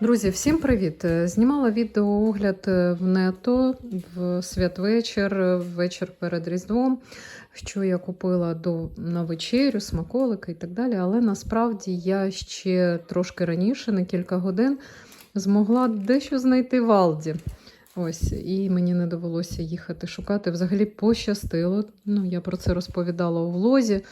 Друзі, всім привіт! Е, Знімала відеоогляд е, в нето в святвечір, е, вечір перед Різдвом, що я купила до, на вечерю, смаколики і так далі. Але насправді я ще трошки раніше, на кілька годин, змогла дещо знайти в Алді. Ось, і мені не довелося їхати шукати. Взагалі пощастило. Ну, я про це розповідала у влозі.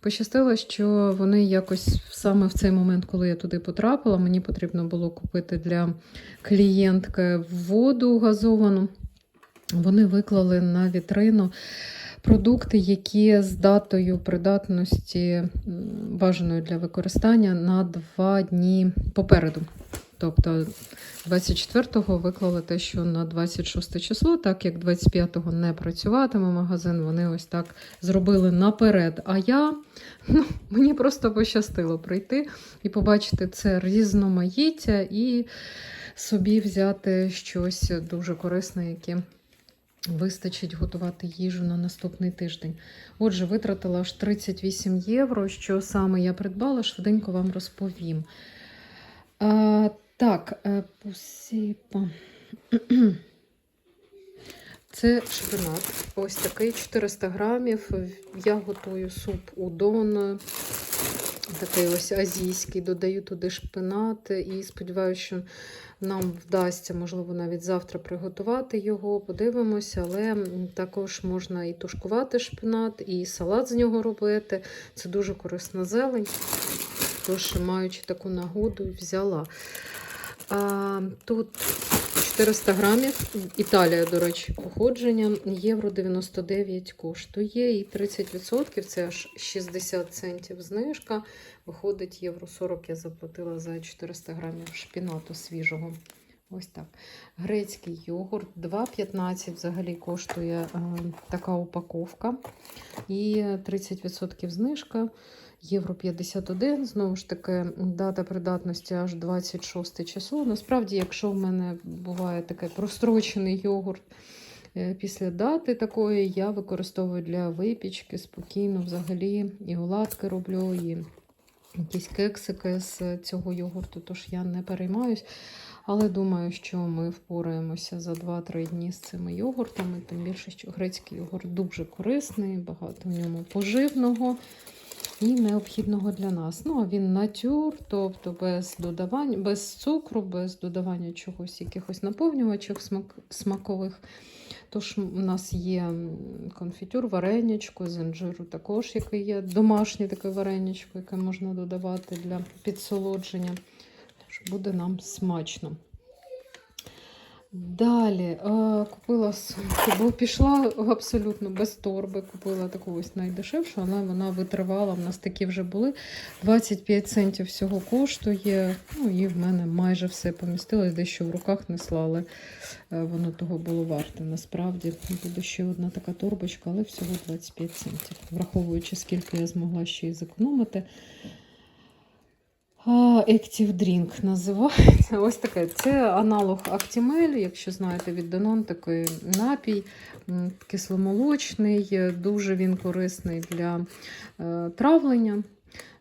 Пощастило, що вони якось саме в цей момент, коли я туди потрапила, мені потрібно було купити для клієнтки воду газовану. Вони виклали на вітрину продукти, які з датою придатності бажаною для використання на два дні попереду. Тобто 24-го виклали те, що на 26 число, так як 25-го не працюватиме магазин, вони ось так зробили наперед. А я ну, мені просто пощастило прийти і побачити це різноманіття і собі взяти щось дуже корисне, яке вистачить готувати їжу на наступний тиждень. Отже, витратила аж 38 євро. Що саме я придбала, швиденько вам розповім. Так, е, посіпа. Це шпинат. Ось такий 400 грамів. Я готую суп удон, такий ось азійський. Додаю туди шпинат і сподіваюся, що нам вдасться, можливо, навіть завтра приготувати його. Подивимося, але також можна і тушкувати шпинат, і салат з нього робити. Це дуже корисна зелень. Тож, маючи таку нагоду, взяла. А, тут 400 грамів. Італія, до речі, походження. Євро 99 коштує. І 30% це аж 60 центів знижка. Виходить, євро 40 я заплатила за 400 грамів шпінату свіжого. Ось так. Грецький йогурт 2,15 взагалі коштує е, така упаковка. І 30% знижка. Євро 51, знову ж таки, дата придатності аж 26 число. Насправді, якщо в мене буває такий прострочений йогурт е, після дати такої, я використовую для випічки спокійно взагалі і оладки роблю, і якісь кексики з цього йогурту, тож я не переймаюсь. Але думаю, що ми впораємося за 2-3 дні з цими йогуртами, тим більше, що грецький йогурт дуже корисний, багато в ньому поживного і необхідного для нас. Ну, а він натюр, тобто без додавань, без цукру, без додавання чогось, якихось наповнювачів смак, смакових. Тож у нас є конфітюр, варенячко, з інжиру також, який є домашнє таке варенячко, яке можна додавати для підсолодження. Тож буде нам смачно. Далі е, купила сумку, бо пішла абсолютно без торби. Купила таку ось найдешевшу, але вона витривала. В нас такі вже були. 25 центів всього коштує. Ну і в мене майже все помістилось, дещо в руках несла, але е, воно того було варте. Насправді буде ще одна така торбочка, але всього 25 центів. Враховуючи, скільки я змогла ще й зекономити. Active Drink називається. Ось таке. Це аналог Actimel, якщо знаєте, від Danone такий напій кисломолочний, дуже він корисний для е, травлення,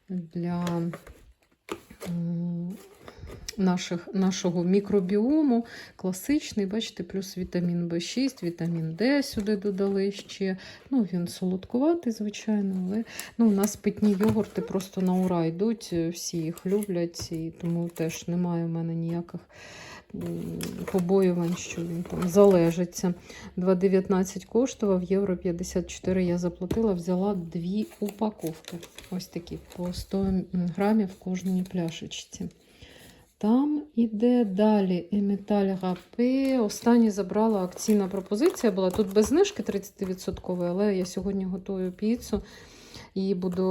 для наших, нашого мікробіому. Класичний, бачите, плюс вітамін В6, вітамін Д сюди додали ще. Ну, Він солодкуватий, звичайно, але ну, у нас питні йогурти просто на ура йдуть, всі їх люблять, і тому теж немає в мене ніяких побоювань, що він там залежиться. 2,19 коштував, євро 54 я заплатила, взяла дві упаковки. Ось такі, по 100 грамів в кожній пляшечці. Там іде далі Еміталь Рапе. Останній забрала акційна пропозиція була. Тут без знижки 30%, але я сьогодні готую піцу і буду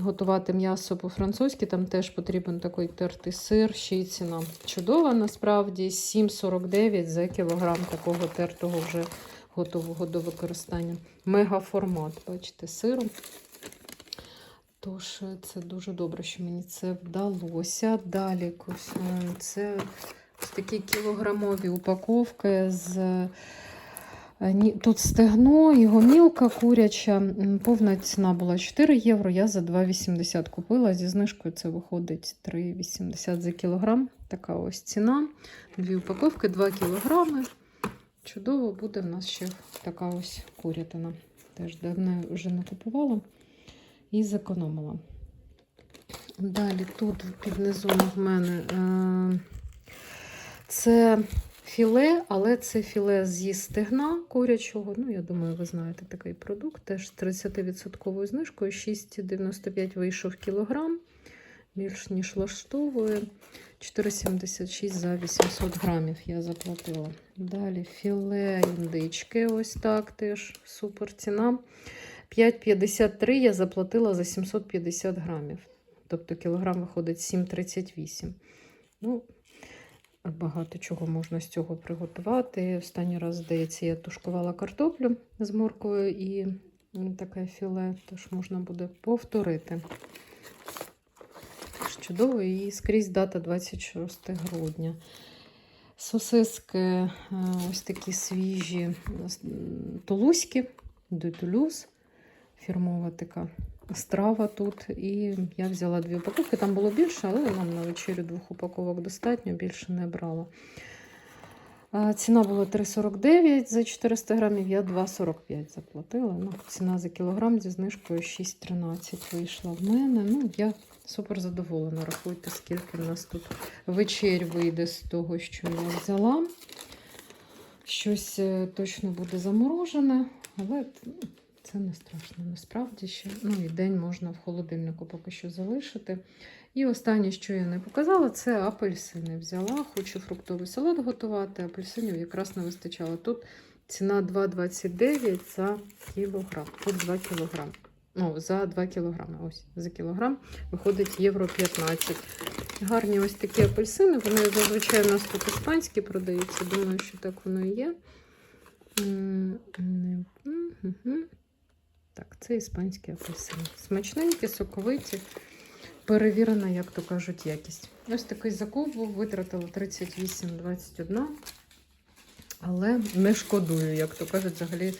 готувати м'ясо по-французьки. Там теж потрібен такий тертий сир. Ще й ціна чудова, насправді. 7,49 за кілограм такого тертого вже готового до використання. Мегаформат, бачите, сиру. Тож е, це дуже добре, що мені це вдалося. Далі е, це такі кілограмові упаковки з Е, Тут стегно і гомілка куряча. Повна ціна була 4 євро. Я за 2,80 купила. Зі знижкою це виходить 3,80 за кілограм. Така ось ціна. Дві упаковки, 2 кілограми. Чудово буде в нас ще така ось курятина. Теж давно вже не купувала і зекономила. Далі тут під низом в мене е, це філе, але це філе зі стегна курячого. Ну, я думаю, ви знаєте такий продукт. Теж з 30% знижкою. 6,95 вийшов кілограм. Більш ніж влаштовує. 4,76 за 800 грамів я заплатила. Далі філе індички, ось так теж супер ціна. 5,53 я заплатила за 750 грамів. Тобто кілограм виходить 7,38. Ну, багато чого можна з цього приготувати. Останній раз, здається, я тушкувала картоплю з морквою і таке філе, тож можна буде повторити. Чудово, і скрізь дата 26 грудня. Сосиски е, ось такі свіжі, тулузькі, де Тулюз, фірмова така страва тут. І я взяла дві упаковки. Там було більше, але нам на вечерю двох упаковок достатньо, більше не брала. Ціна була 3,49 за 400 грамів, я 2,45 заплатила. Ну, ціна за кілограм зі знижкою 6,13 вийшла в мене. Ну, я супер задоволена. Рахуйте, скільки в нас тут вечерь вийде з того, що я взяла. Щось е, точно буде заморожене, але ну, це не страшно. Насправді ще ну, і день можна в холодильнику поки що залишити. І останнє, що я не показала, це апельсини. Взяла, хочу фруктовий салат готувати. Апельсинів якраз не вистачало. Тут ціна 2,29 за кілограм. Тут 2 кілограм. Ну, за 2 кілограми. Ось за кілограм виходить євро 15. Гарні ось такі апельсини. Вони зазвичай у нас тут іспанські продаються. Думаю, що так воно і є. Мгм. Так, це іспанські апельсини. Смачненькі, соковиті, перевірена, як то кажуть, якість. Ось такий закуп був, витратила 38,21. Але не шкодую, як то кажуть, взагалі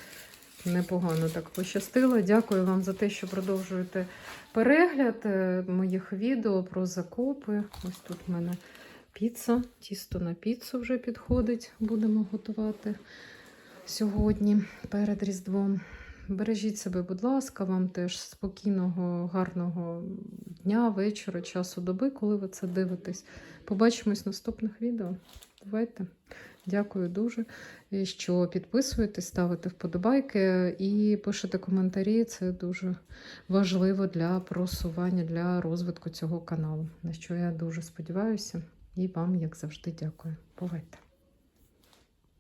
непогано так пощастило. Дякую вам за те, що продовжуєте перегляд е, моїх відео про закупи. Ось тут в мене піца, тісто на піцу вже підходить. Будемо готувати сьогодні перед Різдвом. Бережіть себе, будь ласка, вам теж спокійного, гарного дня, вечора, часу доби, коли ви це дивитесь. Побачимось в наступних відео. Давайте. Дякую дуже, що підписуєтесь, ставите вподобайки і пишете коментарі. Це дуже важливо для просування, для розвитку цього каналу. На що я дуже сподіваюся. І вам, як завжди, дякую. Бувайте!